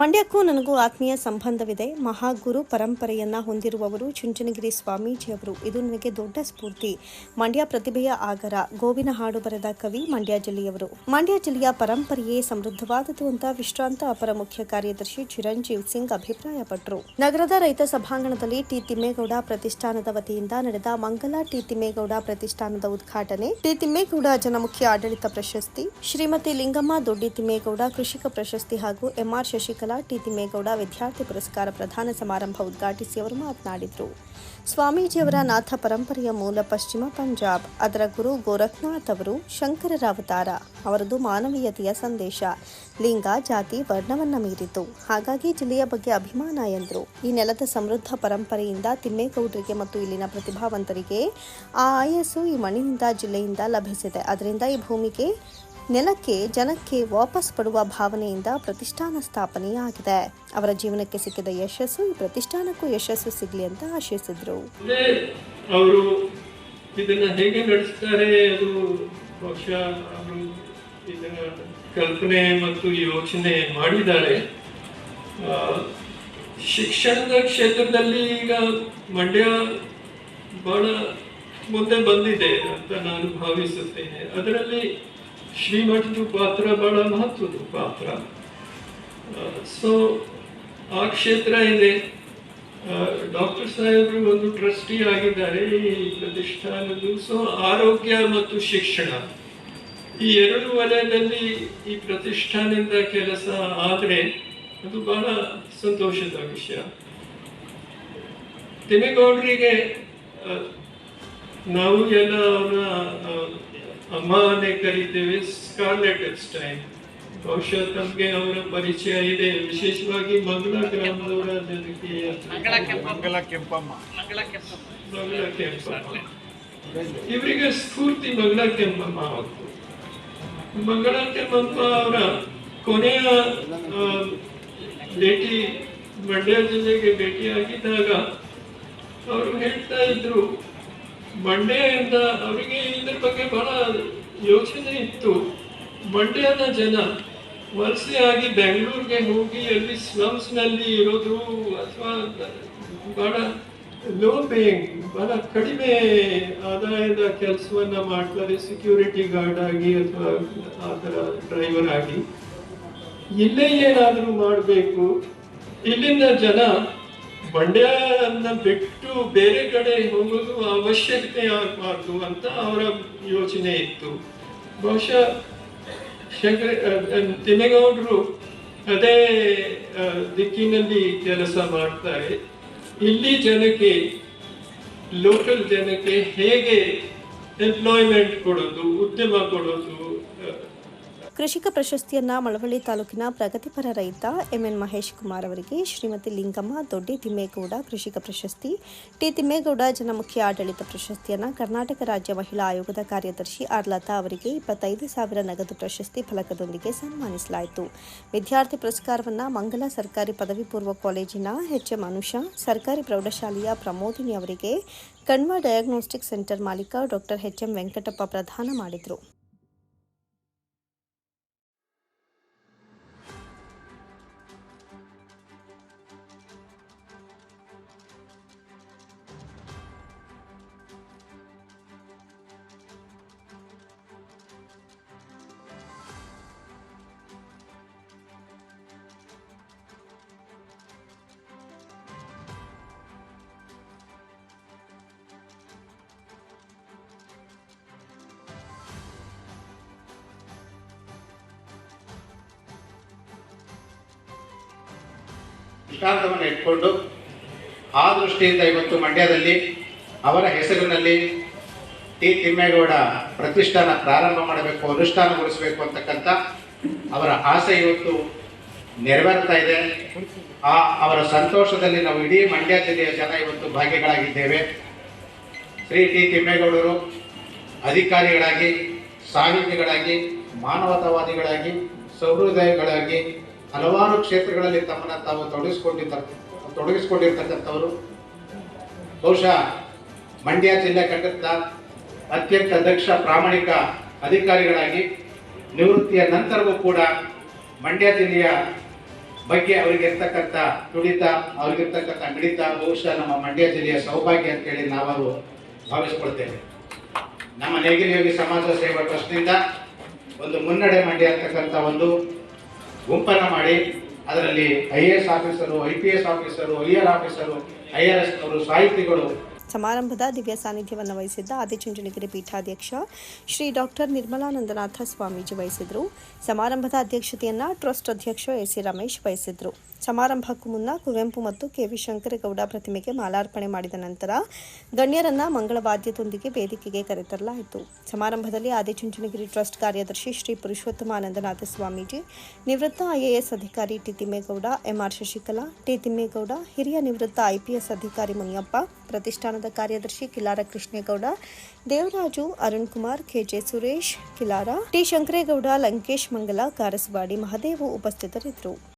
ಮಂಡ್ಯಕ್ಕೂ ನನಗೂ ಆತ್ಮೀಯ ಸಂಬಂಧವಿದೆ. ಮಹಾಗುರು ಪರಂಪರೆಯನ್ನ ಹೊಂದಿರುವವರು ಚುಂಚನಗಿರಿ ಸ್ವಾಮೀಜಿಯವರು. ಇದು ನನಗೆ ದೊಡ್ಡ ಸ್ಫೂರ್ತಿ. ಮಂಡ್ಯ ಪ್ರತಿಭೆಯ ಆಗರ. ಗೋವಿನ ಹಾಡು ಬರೆದ ಕವಿ ಮಂಡ್ಯ ಜಿಲ್ಲೆಯವರು. ಮಂಡ್ಯ ಜಿಲ್ಲೆಯ ಪರಂಪರೆಯೇ ಸಮೃದ್ಧವಾದದ್ದು ಅಂತ ವಿಶ್ರಾಂತ ಅಪರ ಮುಖ್ಯ ಕಾರ್ಯದರ್ಶಿ ಚಿರಂಜೀವ್ ಸಿಂಗ್ ಅಭಿಪ್ರಾಯಪಟ್ಟರು ನಗರದ ರೈತ ಸಭಾಂಗಣದಲ್ಲಿ ಟಿ. ತಿಮ್ಮೇಗೌಡ ಪ್ರತಿಷ್ಠಾನದ ವತಿಯಿಂದ ನಡೆದ ಮಂಗಲ ಟಿ. ತಿಮ್ಮೇಗೌಡ ಪ್ರತಿಷ್ಠಾನದ ಉದ್ಘಾಟನೆ, ಟಿ. ತಿಮ್ಮೇಗೌಡ ಜನಮುಖ್ಯ ಆಡಳಿತ ಪ್ರಶಸ್ತಿ, ಶ್ರೀಮತಿ ಲಿಂಗಮ್ಮ ದೊಡ್ಡಿ ತಿಮ್ಮೇಗೌಡ ಕೃಷಿಕ ಪ್ರಶಸ್ತಿ ಹಾಗೂ ಎಂಆರ್ ಶಶಿಕಲಾ ಟಿ ತಿಮ್ಮೇಗೌಡ ವಿದ್ಯಾರ್ಥಿ ಪುರಸ್ಕಾರ ಪ್ರಧಾನ ಸಮಾರಂಭ ಉದ್ಘಾಟಿಸಿ ಅವರು ಮಾತನಾಡಿದರು. ಸ್ವಾಮೀಜಿಯವರ ನಾಥ ಪರಂಪರೆಯ ಮೂಲ ಪಶ್ಚಿಮ ಪಂಜಾಬ್, ಅದರ ಗುರು ಗೋರಖ್ನಾಥ್ ಅವರು ಶಂಕರರ ಅವತಾರ, ಅವರದು ಮಾನವೀಯತೆಯ ಸಂದೇಶ, ಲಿಂಗ, ಜಾತಿ, ವರ್ಣವನ್ನ ಮೀರಿತು. ಹಾಗಾಗಿ ಜಿಲ್ಲೆಯ ಬಗ್ಗೆ ಅಭಿಮಾನ ಎಂದರು. ಈ ನೆಲದ ಸಮೃದ್ಧ ಪರಂಪರೆಯಿಂದ ತಿಮ್ಮೇಗೌಡರಿಗೆ ಮತ್ತು ಇಲ್ಲಿನ ಪ್ರತಿಭಾವಂತರಿಗೆ ಆ ಆಯಸ್ಸು ಈ ಮಣ್ಣಿನಿಂದ ಜಿಲ್ಲೆಯಿಂದ ಲಭಿಸಿದೆ. ಅದರಿಂದ ಈ ಭೂಮಿಗೆ ನೆಲಕ್ಕೆ ಜನಕ್ಕೆ ವಾಪಸ್ ಪಡುವ ಭಾವನೆಯಿಂದ ಪ್ರತಿಷ್ಠಾನ ಸ್ಥಾಪನೆಯಾಗಿದೆ. ಅವರ ಜೀವನಕ್ಕೆ ಸಿಕ್ಕಿದ ಯಶಸ್ಸು ಈ ಪ್ರತಿಷ್ಠಾನಕ್ಕೂ ಯಶಸ್ಸು ಸಿಗಲಿ ಅಂತ ಆಶಿಸಿದ್ರು. ಅವರು ಇದನ್ನ ಹೇಗೆ ನಡೆಸ್ತಾರೆ ಅದು ಇದನ್ನ ಕಲ್ಪನೆ ಮತ್ತು ಯೋಚನೆ ಮಾಡಿದ್ದಾರೆ. ಶಿಕ್ಷಣದ ಕ್ಷೇತ್ರದಲ್ಲಿ ಈಗ ಮಂಡ್ಯ ಬಹಳ ಮುಂದೆ ಬಂದಿದೆ ಅಂತ ನಾನು ಭಾವಿಸುತ್ತೇನೆ. ಅದರಲ್ಲಿ ಶ್ರೀಮಠದ ಪಾತ್ರ ಬಹಳ ಮಹತ್ವದ ಪಾತ್ರ ಸೊ, ಆ ಕ್ಷೇತ್ರ ಇದೆ. ಡಾಕ್ಟರ್ ಸಾಹೇಬರು ಒಂದು ಟ್ರಸ್ಟಿ ಆಗಿದ್ದಾರೆ, ಈ ಪ್ರತಿಷ್ಠಾನದ್ದು. ಸೊ, ಆರೋಗ್ಯ ಮತ್ತು ಶಿಕ್ಷಣ. ಈ ಎರಡು ವಲಯದಲ್ಲಿ ಈ ಪ್ರತಿಷ್ಠಾನದಿಂದ ಕೆಲಸ ಆದರೆ ಅದು ಬಹಳ ಸಂತೋಷದ ವಿಷಯ. ತಿಮ್ಮೇಗೌಡರಿಗೆ ನಾವು ಎಲ್ಲ ಅವರ ಅಮ್ಮನೇ ಕರಿತೇವೆ ಸ್ಕಾರ್ಲೆಟ್ ಸ್ಟೈಲ್ ಬಹುಶಃ ತಮಗೆ ಅವರ ಪರಿಚಯ ಇದೆ. ವಿಶೇಷವಾಗಿ ಮಂಗಳ ಗ್ರಾಮದವರ ಜನಕ್ಕೆ ಮಂಗಲ ಕೆಂಪಮ್ಮ. ಮಂಗಳ ಕೆಂಪಮ್ಮ. ಇವರಿಗೆ ಸ್ಫೂರ್ತಿ ಮಂಗಳ ಕೆಂಪಮ್ಮ ಅವರು ಮಂಗಳ ಕೆಂಪಮ್ಮ ಅವರ ಕೊನೆಯ ಭೇಟಿ ಮಂಡ್ಯ ಜಿಲ್ಲೆಗೆ ಭೇಟಿಯಾಗಿದ್ದಾಗ ಅವರು ಹೇಳ್ತಾ ಇದ್ರು ಮಂಡ್ಯದಿಂದ ಅವರಿಗೆ ಇದ್ರ ಬಗ್ಗೆ ಬಹಳ ಯೋಚನೆ ಇತ್ತು. ಮಂಡ್ಯದ ಜನ ವಲಸೆಯಾಗಿ ಬೆಂಗಳೂರಿಗೆ ಹೋಗಿ ಅಲ್ಲಿ ಸ್ಲಮ್ಸ್ನಲ್ಲಿ ಇರೋದು ಅಥವಾ ಬಹಳ ಲೋ ಪೇಯಿಂಗ್ ಬಹಳ ಕಡಿಮೆ ಆದಾಯದ ಕೆಲಸವನ್ನ ಮಾಡ್ತಾರೆ ಸೆಕ್ಯೂರಿಟಿ ಗಾರ್ಡ್ ಆಗಿ ಅಥವಾ ಆ ಥರ ಡ್ರೈವರ್ ಆಗಿ. ಇಲ್ಲೇ ಏನಾದರೂ ಮಾಡಬೇಕು. ಇಲ್ಲಿಂದ ಜನ ಮಂಡ್ಯನ ಬಿಟ್ಟು ಬೇರೆ ಕಡೆ ಹೋಗೋದು ಅವಶ್ಯಕತೆ ಆಗಬಾರ್ದು ಅಂತ ಅವರ ಯೋಚನೆ ಇತ್ತು. ಬಹುಶಃ ಶಂಕರ ತಿಮ್ಮೇಗೌಡರು ಅದೇ ದಿಕ್ಕಿನಲ್ಲಿ ಕೆಲಸ ಮಾಡ್ತಾರೆ. ಇಲ್ಲಿ ಜನಕ್ಕೆ, ಲೋಕಲ್ ಜನಕ್ಕೆ ಹೇಗೆ ಎಂಪ್ಲಾಯ್ಮೆಂಟ್ ಕೊಡೋದು, ಉದ್ಯಮ ಕೊಡೋದು ಕೃಷಿಕ ಪ್ರಶಸ್ತಿಯನ್ನ ಮಳವಳ್ಳಿ ತಾಲೂಕಿನ ಪ್ರಗತಿಪರ ರೈತ ಎಂಎನ್ ಮಹೇಶ್ ಕುಮಾರ್ ಅವರಿಗೆ ಶ್ರೀಮತಿ ಲಿಂಗಮ್ಮ ದೊಡ್ಡಿ ತಿಮ್ಮೇಗೌಡ ಕೃಷಿಕ ಪ್ರಶಸ್ತಿ, ಟಿ ತಿಮ್ಮೇಗೌಡ ಜನಮುಖಿ ಆಡಳಿತ ಪ್ರಶಸ್ತಿಯನ್ನ ಕರ್ನಾಟಕ ರಾಜ್ಯ ಮಹಿಳಾ ಆಯೋಗದ ಕಾರ್ಯದರ್ಶಿ ಆರ್ ಲತಾ ಅವರಿಗೆ ಇಪ್ಪತ್ತೈದು ಸಾವಿರ ನಗದು ಪ್ರಶಸ್ತಿ ಫಲಕದೊಂದಿಗೆ ಸನ್ಮಾನಿಸಲಾಯಿತು. ವಿದ್ಯಾರ್ಥಿ ಪುರಸ್ಕಾರವನ್ನ ಮಂಗಲ ಸರ್ಕಾರಿ ಪದವಿ ಪೂರ್ವ ಕಾಲೇಜಿನ ಎಚ್ಎಂ ಅನುಷಾ, ಸರ್ಕಾರಿ ಪ್ರೌಢಶಾಲೆಯ ಪ್ರಮೋದಿನಿ ಅವರಿಗೆ ಕಣ್ವ ಡಯಾಗ್ನೋಸ್ಟಿಕ್ ಸೆಂಟರ್ ಮಾಲೀಕ ಡಾಕ್ಟರ್ ಎಚ್ಎಂ ವೆಂಕಟಪ್ಪ ಪ್ರದಾನ ಮಾಡಿದರು. ದೃಷ್ಟಾಂತವನ್ನು ಇಟ್ಕೊಂಡು ಆ ದೃಷ್ಟಿಯಿಂದ ಇವತ್ತು ಮಂಡ್ಯದಲ್ಲಿ ಅವರ ಹೆಸರಿನಲ್ಲಿ ಟಿ ತಿಮ್ಮೇಗೌಡ ಪ್ರತಿಷ್ಠಾನ ಪ್ರಾರಂಭ ಮಾಡಬೇಕು, ಅನುಷ್ಠಾನಗೊಳಿಸಬೇಕು ಅಂತಕ್ಕಂಥ ಅವರ ಆಸೆ ಇವತ್ತು ನೆರವೇರ್ತಾ ಇದೆ. ಆ ಅವರ ಸಂತೋಷದಲ್ಲಿ ನಾವು ಇಡೀ ಮಂಡ್ಯ ಜಿಲ್ಲೆಯ ಜನ ಇವತ್ತು ಭಾಗ್ಯಗಳಾಗಿದ್ದೇವೆ ಶ್ರೀ ಟಿ ತಿಮ್ಮೇಗೌಡರು ಅಧಿಕಾರಿಗಳಾಗಿ, ಸಾಹಿತಿಗಳಾಗಿ, ಮಾನವತಾವಾದಿಗಳಾಗಿ ಸಹೃದಯಗಳಾಗಿ ಹಲವಾರು ಕ್ಷೇತ್ರಗಳಲ್ಲಿ ತಮ್ಮನ್ನು ತಾವು ತೊಡಗಿಸ್ಕೊಂಡಿದ್ದ ತೊಡಗಿಸ್ಕೊಂಡಿರ್ತಕ್ಕಂಥವರು. ಬಹುಶಃ ಮಂಡ್ಯ ಜಿಲ್ಲೆ ಕಂಡಂತ ಅತ್ಯಂತ ದಕ್ಷ ಪ್ರಾಮಾಣಿಕ ಅಧಿಕಾರಿಗಳಾಗಿ ನಿವೃತ್ತಿಯ ನಂತರವೂ ಕೂಡ ಮಂಡ್ಯ ಜಿಲ್ಲೆಯ ಬಗ್ಗೆ ಅವರಿಗಿರ್ತಕ್ಕಂಥ ತುಡಿತ, ಅವ್ರಿಗಿರ್ತಕ್ಕಂಥ ಮಿಡಿತ, ಬಹುಶಃ ನಮ್ಮ ಮಂಡ್ಯ ಜಿಲ್ಲೆಯ ಸೌಭಾಗ್ಯ ಅಂತೇಳಿ ನಾವು ಭಾವಿಸ್ಕೊಳ್ತೇವೆ. ನಮ್ಮ ನೇಗಿಲಿಯೋಗಿ ಸಮಾಜ ಸೇವಾ ಟ್ರಸ್ಟ್ನಿಂದ ಒಂದು ಮುನ್ನಡೆ ಮಂಡ್ಯ ಅಂತಕ್ಕಂಥ ಒಂದು ಗುಂಪನ್ನು ಮಾಡಿ ಅದರಲ್ಲಿ I A S officer, I P S officer, I R officer, I R S ಅವರು ಸಾಹಿತಿಗಳು ಸಮಾರಂಭದ ದಿವ್ಯ ಸಾನ್ನಿಧ್ಯವನ್ನು ವಹಿಸಿದ್ದ ಆದಿಚುಂಚನಗಿರಿ ಪೀಠಾಧ್ಯಕ್ಷ ಶ್ರೀ ಡಾಕ್ಟರ್ ನಿರ್ಮಲಾನಂದನಾಥ ಸ್ವಾಮೀಜಿ ವಹಿಸಿದರು. ಸಮಾರಂಭದ ಅಧ್ಯಕ್ಷತೆಯನ್ನು ಟ್ರಸ್ಟ್ ಅಧ್ಯಕ್ಷ ಎಸ್ ಸಿ ರಮೇಶ್ ವಹಿಸಿದ್ರು. ಸಮಾರಂಭಕ್ಕೂ ಮುನ್ನ ಕುವೆಂಪು ಮತ್ತು ಕೆ ವಿ ಶಂಕರಗೌಡ ಪ್ರತಿಮೆಗೆ ಮಾಲಾರ್ಪಣೆ ಮಾಡಿದ ನಂತರ ಗಣ್ಯರನ್ನ ಮಂಗಳವಾದ್ಯದೊಂದಿಗೆ ವೇದಿಕೆಗೆ ಕರೆತರಲಾಯಿತು. ಸಮಾರಂಭದಲ್ಲಿ ಆದಿಚುಂಚನಗಿರಿ ಟ್ರಸ್ಟ್ ಕಾರ್ಯದರ್ಶಿ ಶ್ರೀ ಪುರುಷೋತ್ತಮಾನಂದನಾಥ ಸ್ವಾಮೀಜಿ, ನಿವೃತ್ತ ಐಎಎಸ್ ಅಧಿಕಾರಿ T Thimmegowda M R Shashikala, T Thimmegowda, ಹಿರಿಯ ನಿವೃತ್ತ ಐಪಿಎಸ್ ಅಧಿಕಾರಿ ಮುನಿಯಪ್ಪ ಪ್ರತಿಷ್ಠಾನದ ಕಾರ್ಯದರ್ಶಿ Kilara Krishnegowda, Devaraju Arun Kumar K J Suresh, Kilara T Shankaregowda Lankesh Mangala, Karasawadi Mahadevu ಉಪಸ್ಥಿತರಿದ್ದರು.